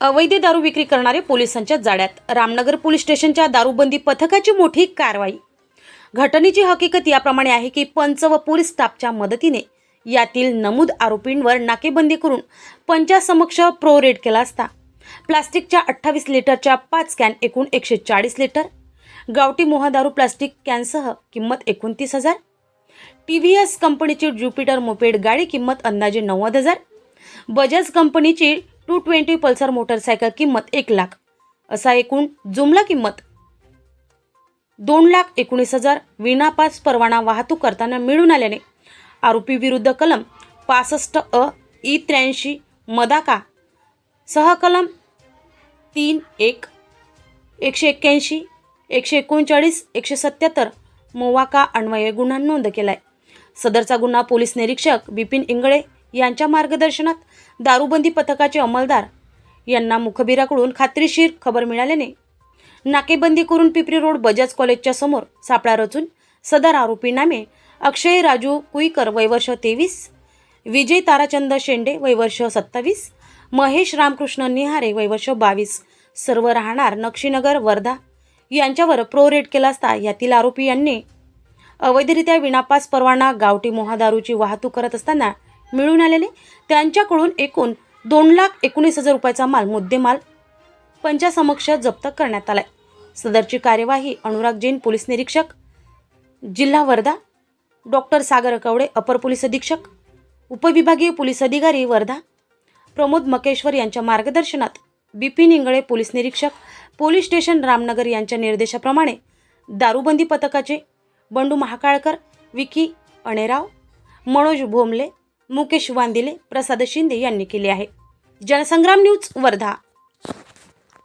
अवैध दारू विक्री करणारे पोलिसांच्या जाळ्यात. रामनगर पोलीस स्टेशनच्या दारूबंदी पथकाची मोठी कारवाई. घटनेची हकीकत याप्रमाणे आहे की पंच व पोलीस स्टाफच्या मदतीने यातील नमूद आरोपींवर नाकेबंदी करून पंचासमक्ष प्रो रेड केला असता. प्लास्टिकच्या अठ्ठावीस लिटरच्या पाच कॅन एकूण एकशे चाळीस लिटर गावठी मोहादारू प्लास्टिक कॅनसह किंमत एकोणतीस हजार टी व्ही एस कंपनीची ज्युपिटर मोपेड गाडी किंमत अंदाजे नव्वद हजार बजाज कंपनीची टू ट्वेंटी पल्सर मोटरसायकल किंमत एक लाख. असा एकूण जुमला किंमत. दोन लाख एकोणीस हजार विनापास परवाना वाहतूक करताना मिळून आल्याने आरोपी विरुद्ध कलम पासष्ट अ ई त्र्याऐंशी मदाका सहकलम तीन एक एकशे एक्क्याऐंशी एकशे एकोणचाळीस एकशे सत्याहत्तर मोवाका अन्वये गुन्हा नोंद केला आहे सदरचा गुन्हा पोलीस निरीक्षक बिपिन इंगळे यांच्या मार्गदर्शनात दारूबंदी पथकाचे अंमलदार यांना मुखबिराकडून खात्रीशीर खबर मिळाल्याने नाकेबंदी करून पिपरी रोड बजाज कॉलेजच्या समोर सापळा रचून सदर आरोपी नामे अक्षय राजू कुईकर वयवर्ष तेवीस विजय ताराचंद शेंडे वयवर्ष सत्तावीस महेश रामकृष्ण निहारे वयवर्ष बावीस सर्व राहणार नक्षीनगर वर्धा यांच्यावर प्रो रेट केला असता यातील आरोपी यांनी अवैधरित्या विनापास परवाना गावठी मोहादारूची वाहतूक करत असताना मिळून आलेले. त्यांच्याकडून एकूण दोन लाख एकोणीस हजार रुपयाचा माल मुद्देमाल पंचासमक्ष जप्त करण्यात आलाय. सदरची कार्यवाही अनुराग जैन पोलीस निरीक्षक जिल्हा वर्धा डॉक्टर सागर कवडे अपर पोलीस अधीक्षक उपविभागीय पोलीस अधिकारी वर्धा प्रमोद मकेश्वर यांच्या मार्गदर्शनात बिपिन इंगळे पोलीस निरीक्षक पोलीस स्टेशन रामनगर यांच्या निर्देशाप्रमाणे दारूबंदी पथकाचे बंडू महाकाळकर विकी अणेराव मनोज भोमले मुकेश वांदिले प्रसाद शिंदे यांनी केले आहे. जनसंग्राम न्यूज वर्धा.